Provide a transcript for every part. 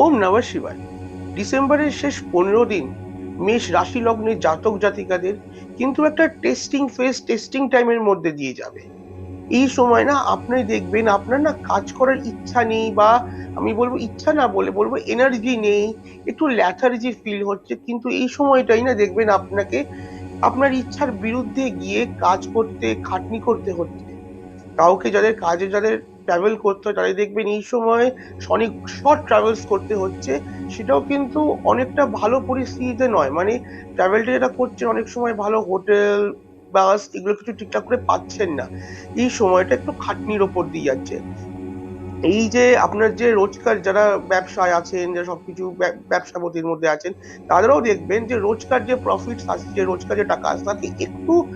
ওম নমঃ শিবায়। ডিসেম্বরের শেষ পনেরো দিন মেষ রাশি লগ্নের জাতক জাতিকাদের কিন্তু একটা টেস্টিং ফেজ টেস্টিং টাইমের মধ্যে দিয়ে যাবে। এই সময় না আপনি দেখবেন আপনার না কাজ করার ইচ্ছা নেই বা আমি বলব ইচ্ছা না বলে বলব এনার্জি নেই, একটু ল্যাথার্জি ফিল হচ্ছে, কিন্তু এই সময়টাই না দেখবেন আপনাকে আপনার ইচ্ছার বিরুদ্ধে গিয়ে কাজ করতে, খাটনি করতে হচ্ছে। কাউকে যাদের কাজে যাদের ট্রাভেল করতে হয় তাদের দেখবেন এই সময় অনেক শর্ট ট্রাভেলস করতে হচ্ছে। সেটাও কিন্তু অনেকটা ভালো পরিস্থিতিতে নয়। মানে ট্রাভেলটা যেটা করছেন, অনেক সময় ভালো হোটেল বাস এগুলো কিছু ঠিকঠাক করে পাচ্ছেন না। এই সময়টা একটু খাটনির ওপর দিয়ে যাচ্ছে। এই যে আপনার যে রোজকার যারা ব্যবসায় আছেন, যারা সবকিছু ব্যব- ব্যবসাপতির মধ্যে আছেন, তাদেরও দেখবেন যে রোজকার যে প্রফিট আসছে, রোজকার যে টাকা আসছে একটু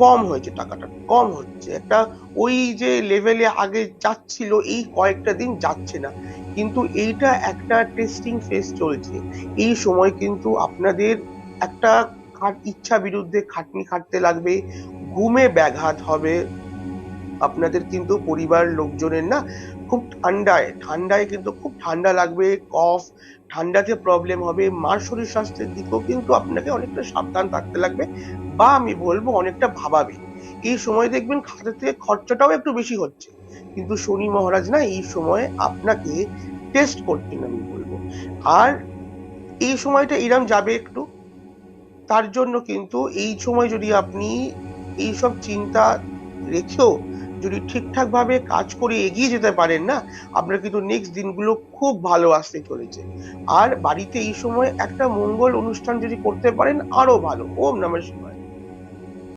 কম হয়েছে, টাকাটা কম হচ্ছে। একটা ওই যে লেভেলে আগে যাচ্ছিল, এই কয়েকটা দিন যাচ্ছে না। কিন্তু এইটা একটা টেস্টিং ফেজ চলছে। এই সময় কিন্তু আপনাদের একটা ইচ্ছা বিরুদ্ধে খাটনি খাটতে লাগবে, ঘুমে ব্যাঘাত হবে। আপনাদের কিন্তু পরিবার লোকজনের না, খুব ঠান্ডায় ঠান্ডায় কিন্তু খুব ঠান্ডা লাগবে, কফ ঠান্ডাতে প্রবলেম হবে, মার শরীর স্বাস্থ্যের দিকেও কিন্তু আপনাকে অনেকটা সাবধান থাকতে লাগবে বা আমি বলব অনেকটা ভাবাবে। এই সময় দেখবেন খাতা থেকে খরচাটাও একটু বেশি হচ্ছে। কিন্তু শনি মহারাজ না এই সময় আপনাকে টেস্ট করছেন আমি বলব। আর এই সময়টা এরম যাবে একটু। তার জন্য কিন্তু এই সময় যদি আপনি এইসব চিন্তা রেখেও যদি ঠিকঠাক ভাবে কাজ করে এগিয়ে যেতে পারেন না, আপনার কিন্তু নেক্সট দিনগুলো খুব ভালো আসতে চলেছে। আর বাড়িতে এই সময় একটা মঙ্গল অনুষ্ঠান যদি করতে পারেন, আরও ভালো। ওম নমঃ শিবায়।